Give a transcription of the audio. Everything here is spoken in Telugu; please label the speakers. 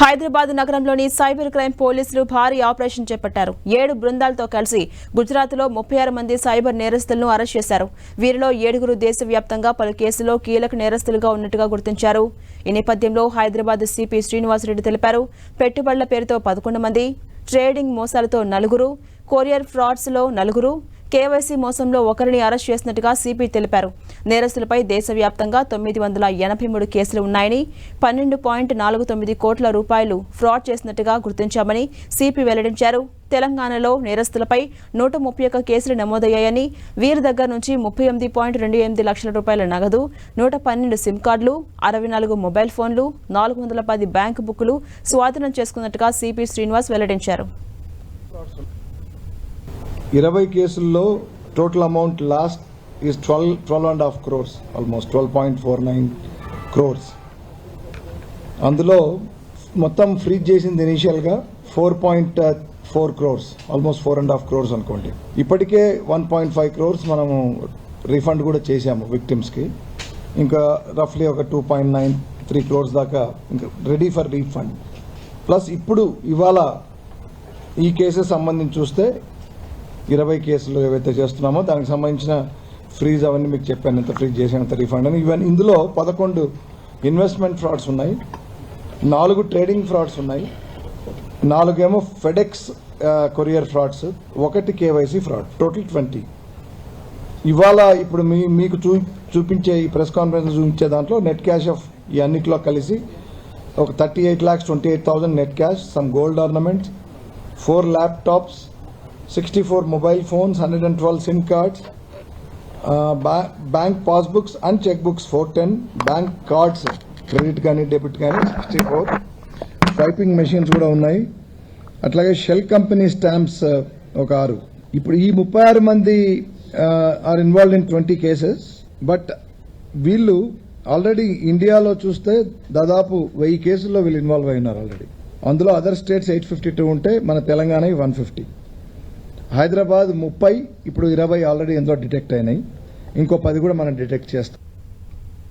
Speaker 1: హైదరాబాద్ నగరంలోని సైబర్ క్రైమ్ పోలీసులు భారీ ఆపరేషన్ చేపట్టారు. ఏడు బృందాలతో కలిసి గుజరాత్లో ముప్పై ఆరు మంది సైబర్ నేరస్తులను అరెస్ట్ చేశారు. వీరిలో ఏడుగురు దేశవ్యాప్తంగా పలు కేసుల్లో కీలక నేరస్తులుగా ఉన్నట్టుగా గుర్తించారు. ఈ నేపథ్యంలో హైదరాబాద్ సిపి శ్రీనివాసరెడ్డి తెలిపారు. పెట్టుబడుల పేరుతో పదకొండు మంది ట్రేడింగ్ మోసాలతో నలుగురు కొరియర్ ఫ్రాడ్స్లో నలుగురు కేవైసీ మోసంలో ఒకరిని అరెస్ట్ చేసినట్టుగా సిపి తెలిపారు. నేరస్తులపై దేశవ్యాప్తంగా తొమ్మిది వందల ఎనభై మూడు కేసులు ఉన్నాయని పన్నెండు పాయింట్ నాలుగు తొమ్మిది కోట్ల రూపాయలు ఫ్రాడ్ చేసినట్టుగా గుర్తించామని సిపి వెల్లడించారు. తెలంగాణలో నేరస్తులపై నూట ముప్పై ఒక్క కేసులు నమోదయ్యాయని వీరి దగ్గర నుంచి ముప్పై ఎనిమిది పాయింట్ రెండు ఎనిమిది లక్షల రూపాయల నగదు నూట పన్నెండు సిమ్ కార్డులు అరవై నాలుగు మొబైల్ ఫోన్లు నాలుగు వందల పది బ్యాంకు బుక్కులు స్వాధీనం చేసుకున్నట్టుగా సిపి శ్రీనివాస్ వెల్లడించారు.
Speaker 2: ఇరవై కేసుల్లో total amount lost is twelve twelve and half crores almost twelve point four nine crores. అందులో మొత్తం ఫ్రీజ్ చేసింది ఇనీషియల్గా four point uh, four crores almost four and half crores అనుకోండి. ఇప్పటికే వన్ పాయింట్ ఫైవ్ క్రోర్స్ మనము రీఫండ్ కూడా చేశాము విక్టిమ్స్కి ఇంకా రఫ్లీ ఒక two point nine three crores దాకా ఇంకా రెడీ ఫర్ రీఫండ్ ప్లస్ ఇప్పుడు ఇవాళ ఈ కేసెస్ సంబంధించి చూస్తే ఇరవై కేసులు ఏవైతే చేస్తున్నామో దానికి సంబంధించిన ఫ్రీజ్ అవన్నీ మీకు చెప్పాను. ఎంత ఫ్రీజ్ చేసాను ఎంత రీఫండ్ అని. ఇవన్నీ ఇందులో పదకొండు ఇన్వెస్ట్మెంట్ ఫ్రాడ్స్ ఉన్నాయి. నాలుగు ట్రేడింగ్ ఫ్రాడ్స్ ఉన్నాయి. నాలుగేమో ఫెడెక్స్ కొరియర్ ఫ్రాడ్స్ ఒకటి కేవైసీ ఫ్రాడ్ టోటల్ ట్వంటీ ఇవాళ ఇప్పుడు మీ మీకు చూ చూపించే ఈ ప్రెస్ కాన్ఫరెన్స్ చూపించే దాంట్లో నెట్ క్యాష్ ఆఫ్ ఈ అన్నిట్లో కలిసి ఒక thirty eight lakhs twenty eight thousand net cash some gold ornaments four laptops sixty four mobile phones hundred and twelve SIM cards bank passbooks and cheque books four ten bank cards credit కానీ డెబిట్ కానీ సిక్స్టీ ఫోర్ స్వైపింగ్ మెషిన్స్ కూడా ఉన్నాయి. అట్లాగే షెల్ కంపెనీ స్టాంప్స్ ఒక ఆరు. ఇప్పుడు ఈ ముప్పై ఆరు మంది are involved in twenty cases but వీళ్ళు ఆల్రెడీ ఇండియాలో చూస్తే దాదాపు వెయ్యి కేసుల్లో వీళ్ళు ఇన్వాల్వ్ అయినారు ఆల్రెడీ అందులో other states eight fifty two ఉంటే మన తెలంగాణ వన్ ఫిఫ్టీ హైదరాబాద్ ముప్పై ఇప్పుడు ఇరవై ఆల్రెడీ ఎందులో డిటెక్ట్ అయినాయి. ఇంకో పది కూడా మనం డిటెక్ట్ చేస్తాం.